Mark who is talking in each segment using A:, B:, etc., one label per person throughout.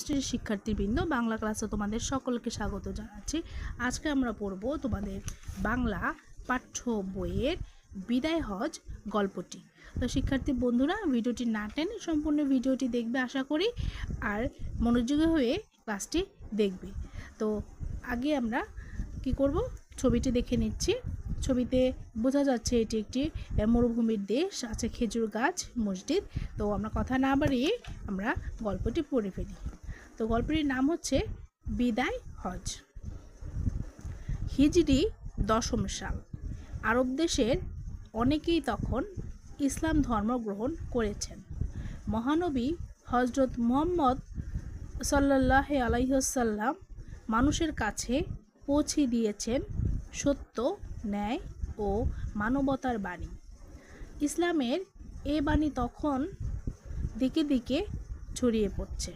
A: শ্রেণির শিক্ষার্থীবৃন্দ, বাংলা ক্লাসে তোমাদের সকলকে স্বাগত জানাচ্ছি। আজকে আমরা পড়ব তোমাদের বাংলা পাঠ্য বইয়ের বিদায় হজ গল্পটি। তো শিক্ষার্থী বন্ধুরা, ভিডিওটি না টেনে সম্পূর্ণ ভিডিওটি দেখবে আশা করি, আর মনোযোগী হয়ে ক্লাসটি দেখবে। তো আগে আমরা কি করব? ছবিটি দেখে নিচ্ছি। ছবিতে বোঝা যাচ্ছে এটি একটি মরুভূমির দেশ, আছে খেজুর গাছ, মসজিদ। তো আমরা কথা না বাড়িয়ে আমরা গল্পটি পড়ে ফেলি। তো গল্পটির নাম হচ্ছে বিদায় হজ। হিজরি দশম সাল। আরব দেশের অনেকেই তখন ইসলাম ধর্ম গ্রহণ করেছেন। মহানবী হজরত মোহাম্মদ সাল্লাহ আলাইসাল্লাম মানুষের কাছে পৌঁছে দিয়েছেন সত্য, ন্যায় ও মানবতার বাণী। ইসলামের এ বাণী তখন দিকে দিকে ছড়িয়ে পড়ছে।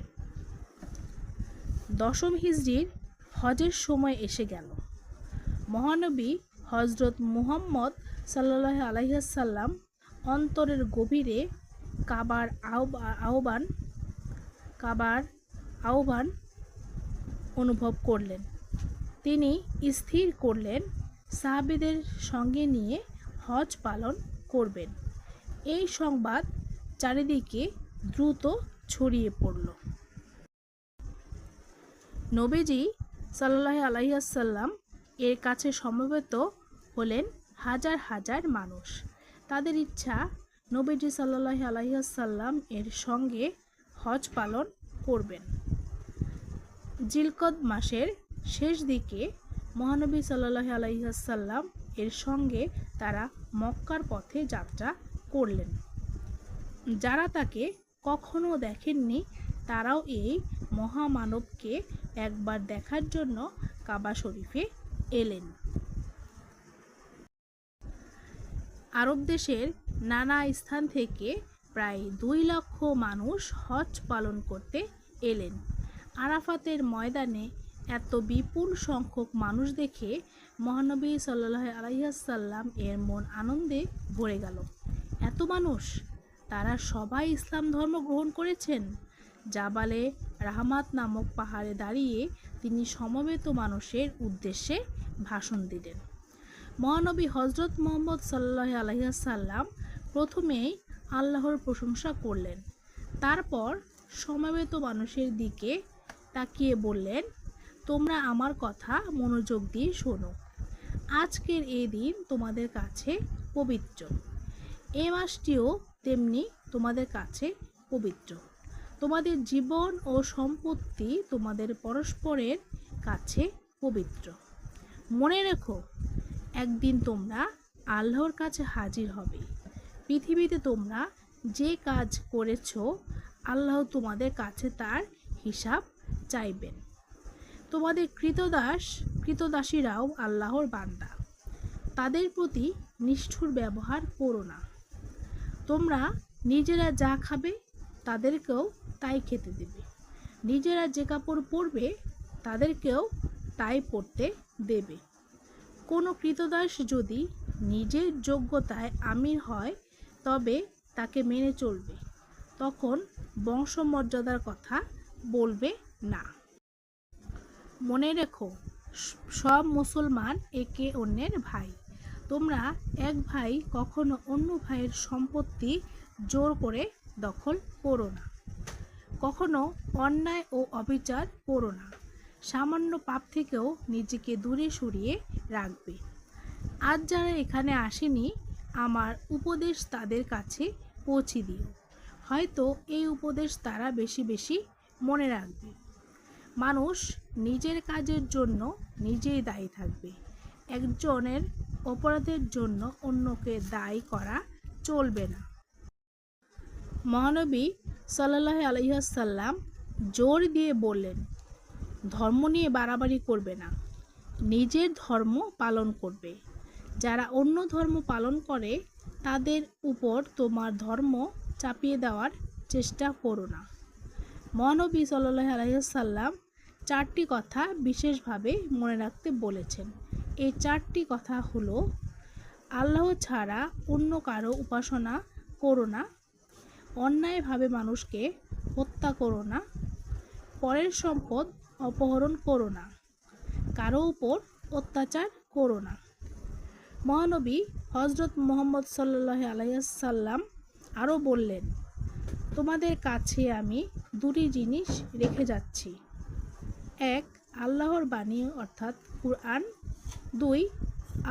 A: দশম হিজড়ির হজের সময় এসে গেল। মহানবী হজরত মুহাম্মদ সাল্লাহ আলাইসাল্লাম অন্তরের গভীরে কাবার আহ্বান কাবার আহ্বান অনুভব করলেন। তিনি স্থির করলেন, সাহাবিদের সঙ্গে নিয়ে হজ পালন করবেন। এই সংবাদ চারিদিকে দ্রুত ছড়িয়ে পড়ল। নবীজি সাল্লাহ আলাইসাল্লাম এর কাছে সমবেত হলেন হাজার হাজার মানুষ। তাদের ইচ্ছা নবীজি সাল্লাহ আলাইসাল্লাম এর সঙ্গে হজ পালন করবেন। জিলকদ মাসের শেষ দিকে মহানবী সাল্লাহ আলাইসাল্লাম এর সঙ্গে তারা মক্কার পথে যাত্রা করলেন। যারা তাকে কখনো দেখেননি, তারাও এই মহামানবকে একবার দেখার জন্য কাবা শরীফে এলেন। আরব দেশের নানা স্থান থেকে প্রায় দুই লক্ষ মানুষ হজ পালন করতে এলেন। আরাফাতের ময়দানে এত বিপুল সংখ্যক মানুষ দেখে মহানবী সাল্লাহ আলাইসাল্লাম এর মন আনন্দে ভরে গেল। এত মানুষ, তারা সবাই ইসলাম ধর্ম গ্রহণ করেছেন? জাবালে রাহমাত নামক পাহাড়ে দাঁড়িয়ে তিনি সমবেত মানুষের উদ্দেশ্যে ভাষণ দিলেন। মহানবী হজরত মোহাম্মদ সাল্লাহ আলহিহাসাল্লাম প্রথমেই আল্লাহর প্রশংসা করলেন। তারপর সমবেত মানুষের দিকে তাকিয়ে বললেন, তোমরা আমার কথা মনোযোগ দিয়ে শোনো। আজকের এই দিন তোমাদের কাছে পবিত্র। এ মাসটিও তেমনি তোমাদের কাছে পবিত্র। তোমাদের জীবন ও সম্পত্তি তোমাদের পরস্পরের কাছে পবিত্র। মনে রেখো, একদিন তোমরা আল্লাহর কাছে হাজির হবে। পৃথিবীতে তোমরা যে কাজ করেছ, আল্লাহ তোমাদের কাছে তার হিসাব চাইবেন। তোমাদের কৃতদাস, কৃতদাসীরাও আল্লাহর বান্দা। তাদের প্রতি নিষ্ঠুর ব্যবহার করো না। তোমরা নিজেরা যা খাবে, তাদেরকেও তাই খেতে দেবে। নিজেরা যে কাপড় পরবে, তাদেরকেও তাই পরতে দেবে। কোনো কৃতদাস যদি নিজের যোগ্যতায় আমির হয়, তবে তাকে মেনে চলবে। তখন বংশমর্যাদার কথা বলবে না। মনে রেখো, সব মুসলমান একে অন্যের ভাই। তোমরা এক ভাই, কখনো অন্য ভাইয়ের সম্পত্তি জোর করে দখল করো না। কখনো অন্যায় ও অবিচার করো না। সামান্য পাপ থেকেও নিজেকে দূরে সরিয়ে রাখবে। আজ যারা এখানে আসেনি, আমার উপদেশ তাদের কাছে পৌঁছে দিও। হয়তো এই উপদেশ তারা বেশি বেশি মনে রাখবে। মানুষ নিজের কাজের জন্য নিজেই দায়ী থাকবে। একজনের অপরাধের জন্য অন্যকে দায়ী করা চলবে না। মহানবী সাল্লাহ আলহিহাসাল্লাম জোর দিয়ে বললেন, ধর্ম নিয়ে বাড়াবাড়ি করবে না। নিজের ধর্ম পালন করবে। যারা অন্য ধর্ম পালন করে, তাদের উপর তোমার ধর্ম চাপিয়ে দেওয়ার চেষ্টা করো না। মহানবী সাল্লাহ আলহিহাসাল্লাম চারটি কথা বিশেষভাবে মনে রাখতে বলেছেন। এই চারটি কথা হলো, আল্লাহ ছাড়া অন্য কারও উপাসনা করো না অন্যায়ভাবে মানুষকে হত্যা করো না, পরের সম্পদ অপহরণ করো না, কারও উপর অত্যাচার করো না। মহানবী হজরত মোহাম্মদ সাল্লাহ আলাইসাল্লাম আরও বললেন, তোমাদের কাছে আমি দুটি জিনিস রেখে যাচ্ছি। এক, আল্লাহর বাণী, অর্থাৎ কুরআন। দুই,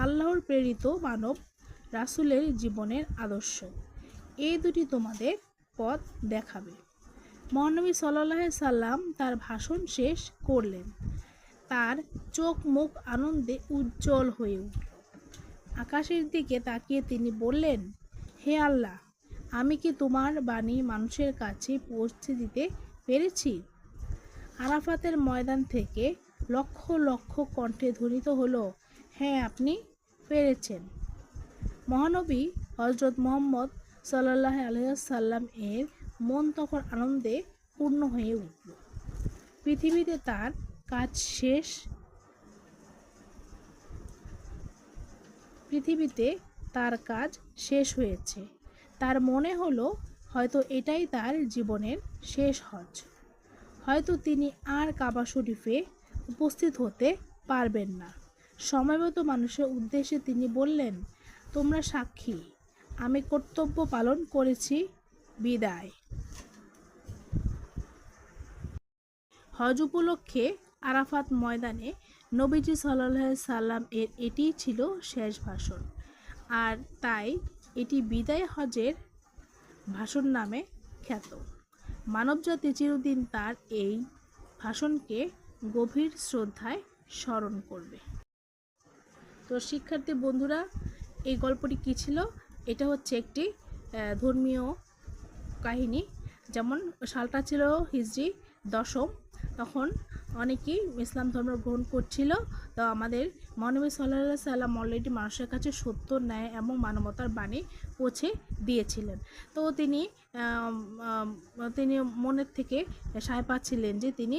A: আল্লাহর প্রেরিত মানব রাসূলের জীবনের আদর্শ। এই দুটি তোমাদের পথ দেখাবে। মহানবী সাল্লাহ সাল্লাম তার ভাষণ শেষ করলেন। তার চোখ মুখ আনন্দে উজ্জ্বল হয়ে উঠল। আকাশের দিকে তাকিয়ে তিনি বললেন, হে আল্লাহ, আমি কি তোমার বাণী মানুষের কাছে পৌঁছে দিতে পেরেছি? আরাফাতের ময়দান থেকে লক্ষ লক্ষ কণ্ঠে ধ্বনিত হলো হ্যাঁ আপনি পেরেছেন। মহানবী হজরত মোহাম্মদ সাল্লাহ আলহাম এর মন তখন আনন্দে পূর্ণ হয়ে উঠল। পৃথিবীতে তার কাজ শেষ। পৃথিবীতে তার কাজ শেষ হয়েছে। তার মনে হলো, হয়তো এটাই তার জীবনের শেষ হজ। হয়তো তিনি আর কাবা শরীফে উপস্থিত হতে পারবেন না। সময়মতো মানুষের উদ্দেশ্যে তিনি বললেন, তোমরা সাক্ষী। আমি কর্তব্য পালন করেছি, বিদায়। হজ উপলক্ষে আরাফাত ময়দানে নবীজি সাল্লাহ সাল্লাম এর এটিই ছিল শেষ ভাষণ। আর তাই এটি বিদায় হজের ভাষণ নামে খ্যাত। মানবজাতি চিরদিন তার এই ভাষণকে গভীর শ্রদ্ধায় স্মরণ করবে। তো শিক্ষার্থী বন্ধুরা, এই গল্পটি কী ছিল? এটা হচ্ছে একটি ধর্মীয় কাহিনী। যেমন সালটা ছিল হিজড়ি দশম তখন অনেকেই ইসলাম ধর্ম গ্রহণ করছিল, তো আমাদের মহানবী সাল্লাহ সাল্লাম অলরেডি মানুষের কাছে সত্য, ন্যায় এবং মানবতার বাণী পৌঁছে দিয়েছিলেন। তো তিনি তিনি মনের থেকে সায় পাচ্ছিলেন যে তিনি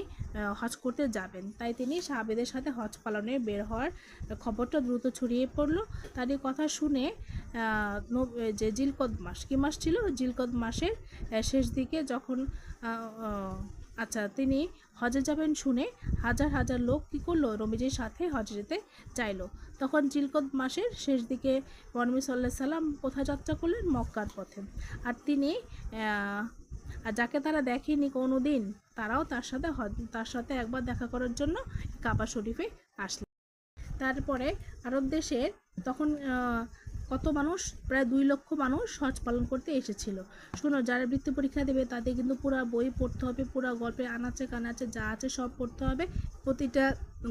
A: হজ করতে যাবেন। তাই তিনি সাহাবেদের সাথে হজ পালনে বের হওয়ার খবরটা দ্রুত ছড়িয়ে পড়ল। তারই কথা শুনে যে জিলকদ মাস, কী মাস ছিল? জিলকদ মাসের শেষ দিকে যখন আচ্ছা তিনি হজে যাবেন শুনে হাজার হাজার লোক কী করল? রমিজির সাথে হজে যেতে চাইলো। তখন জিলকদ মাসের শেষ দিকে মনমি সাল্লাহ সাল্লাম কোথায় যাত্রা করলেন? মক্কার পথে। আর তিনি আর যাকে তারা দেখেনি কোনো দিন তারাও তার সাথে তার সাথে একবার দেখা করার জন্য কাবা শরীফে আসলেন। তারপরে আরব দেশের তখন কত মানুষ? প্রায় দুই লক্ষ মানুষ হজ পালন করতে এসেছিল। শোনো, যারা বৃত্তি পরীক্ষা দেবে, তাদের কিন্তু পুরো বই পড়তে হবে, পুরো গল্পে আনাচে কানাচে যা আছে সব পড়তে হবে। প্রতিটা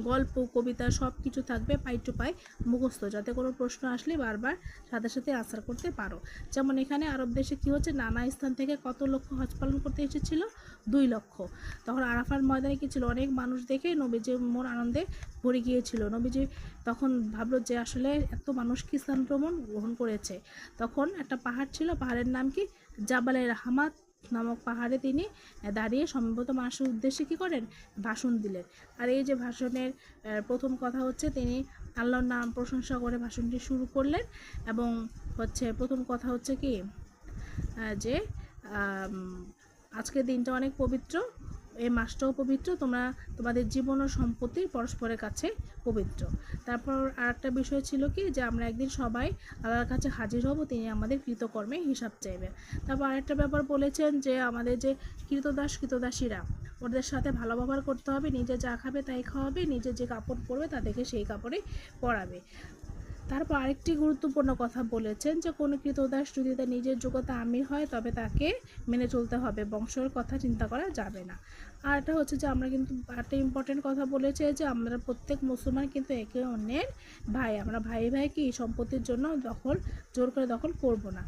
A: গল্প, কবিতা সব কিছু থাকবে পাই টু পাই মুখস্থ, যাতে কোনো প্রশ্ন আসলে বারবার সাথে সাথে আনসার করতে পারো। যেমন এখানে আরব দেশে কী হচ্ছে, নানা স্থান থেকে কত লক্ষ হজ পালন করতে এসেছিল? দুই লক্ষ। তখন আরাফার ময়দানে কি ছিল? অনেক মানুষ দেখে নবীজি মন আনন্দে ভরে গিয়েছিল। নবীজি তখন ভাবলো যে আসলে এত মানুষ কি ইসলাম ভ্রমণ গ্রহণ করেছে। তখন একটা পাহাড় ছিল, পাহাড়ের নাম কি? জাবালে রাহমাত নামক পাহাড়ে তিনি দাঁড়িয়ে সম্ভবত মানুষের উদ্দেশ্যে কী করেন? ভাষণ দিলেন। আর এই যে ভাষণের প্রথম কথা হচ্ছে তিনি আল্লাহর নাম প্রশংসা করে ভাষণটি শুরু করলেন এবং হচ্ছে প্রথম কথা হচ্ছে কি? যে আজকের দিনটা অনেক পবিত্র। এই মাসটাও পবিত্র, তোমরা তোমাদের জীবন ও সম্পত্তি পরস্পরের কাছে পবিত্র। তারপর আর একটা বিষয় ছিল কি, যে আমরা একদিন সবাই আল্লাহর কাছে হাজির হব, তিনি আমাদের কৃতকর্মে হিসাব চাইবেন। তারপর আরেকটা ব্যাপার বলেছেন যে, আমাদের যে কৃতদাস, কৃতদাসীরা, ওদের সাথে ভালো ব্যবহার করতে হবে, নিজে যা খাবে তাই খাওয়াবে, নিজে যে কাপড় পরবে তাদেরকে সেই কাপড়ে পরাবে। তারপর আরেকটি গুরুত্বপূর্ণ কথা বলেছেন যে, কোনো কৃতদাস যদি তার নিজের যোগ্যতা আমির হয়, তবে তাকে মেনে চলতে হবে। বংশের কথা চিন্তা করা যাবে না। আর এটা হচ্ছে যে, আমরা কিন্তু একটা ইম্পর্টেন্ট কথা বলেছে যে, আমরা প্রত্যেক মুসলমান কিন্তু একে অন্যের ভাই। আমরা ভাই ভাই কি? সম্পত্তির জন্য দখল, জোর করে দখল করব না।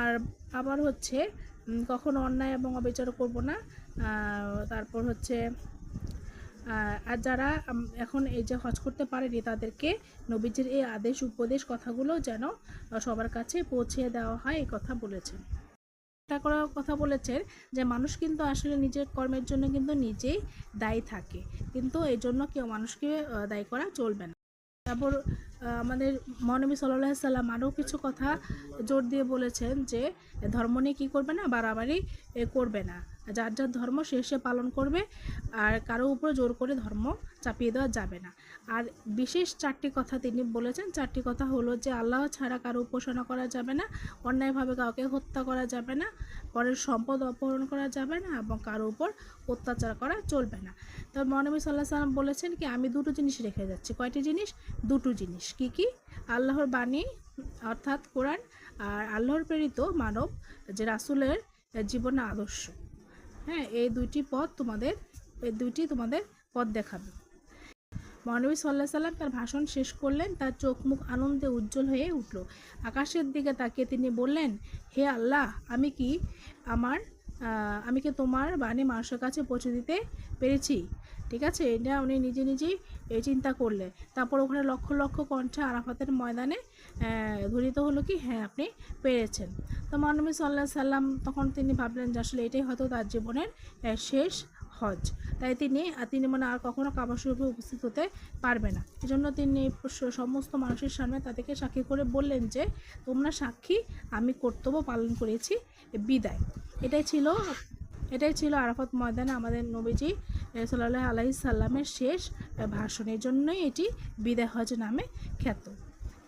A: আর আবার হচ্ছে কখনো অন্যায় এবং অবিচার করব না। তারপর হচ্ছে আর যারা এখন এই যে হজ করতে পারেনি, তাদেরকে নবীজির এই আদেশ, উপদেশ, কথাগুলো যেন সবার কাছে পৌঁছে দেওয়া হয়, এই কথা বলেছেন। এটা করার কথা বলেছেন যে, মানুষ কিন্তু আসলে নিজের কর্মের জন্য কিন্তু নিজেই দায়ী থাকে। কিন্তু এই জন্য কেউ মানুষকে দায়ী করা চলবে না। তারপর আমাদের মহানবী সাল্লাহ সাল্লাম আরও কিছু কথা জোর দিয়ে বলেছেন যে, ধর্ম নিয়ে কী করবে না, বাড়াবাড়ি করবে না। যার যার ধর্ম সে সে পালন করবে আর কারও উপর জোর করে ধর্ম চাপিয়ে দেওয়া যাবে না। আর বিশেষ চারটি কথা তিনি বলেছেন। চারটি কথা হলো যে, আল্লাহ ছাড়া কারও উপাসনা করা যাবে না, অন্যায়ভাবে কাউকে হত্যা করা যাবে না, পরের সম্পদ অপহরণ করা যাবে না এবং কারও উপর অত্যাচার করা চলবে না। তো মহানবী সাল্লাহ সাল্লাম বলেছেন কি, আমি দুটো জিনিস রেখে যাচ্ছি। কয়টি জিনিস? দুটো জিনিস। কি কি? আল্লাহর বাণী, অর্থাৎ কোরআন, আর আল্লাহর প্রেরিত মানব, যে রাসুলের জীবন আদর্শ। হ্যাঁ এই দুইটি পথ তোমাদের, এই দুইটি তোমাদের পথ দেখাবে। মহানবী সাল্লাহ সাল্লাম তার ভাষণ শেষ করলেন, তার চোখ মুখ আনন্দে উজ্জ্বল হয়ে উঠল। আকাশের দিকে তাকিয়ে তিনি বললেন, হে আল্লাহ, আমি কি আমার আমি কি তোমার বাণী মানুষের কাছে পৌঁছে দিতে পেরেছি? ঠিক আছে, এটা উনি নিজে নিজেই এই চিন্তা করলেন তারপর ওখানে লক্ষ লক্ষ কণ্ঠে আরাফাতের ময়দানে ধরিত হলো কি হ্যাঁ আপনি পেরেছেন। তো মহানবী সাল্লাহ সাল্লাম তখন তিনি ভাবলেন যে আসলে এটাই হয়তো তার জীবনের শেষ হজ। তাই তিনি তিনি মানে আর কখনো কাবা শরীফে উপস্থিত হতে পারবে না। এই জন্য তিনি সমস্ত মানুষের সামনে তাদেরকে সাক্ষী করে বললেন যে, তোমরা সাক্ষী, আমি কর্তব্য পালন করেছি বিদায়। এটাই ছিল এটাই ছিল আরাফত ময়দানে আমাদের নবীজি সাল্লাহ আলাহি সাল্লামের শেষ ভাষণের জন্যই এটি বিদায় হজ নামে খ্যাত।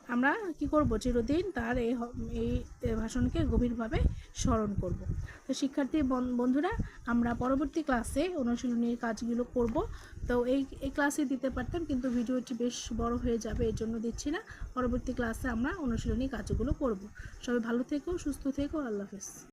A: আমরা কি করব? চিরদিন তার এই এই ভাষণকে গভীরভাবে স্মরণ করব। তো শিক্ষার্থী বন- বন্ধুরা, আমরা পরবর্তী ক্লাসে অনুশীলনীর কাজগুলো করব। তো এই এই ক্লাসে দিতে পারতাম, কিন্তু ভিডিওটি বেশ বড় হয়ে যাবে, এর জন্য দিচ্ছি না। পরবর্তী ক্লাসে আমরা অনুশীলনী কাজগুলো করব। সবাই ভালো থেকো, সুস্থ থেকো, আল্লাহ হাফেজ।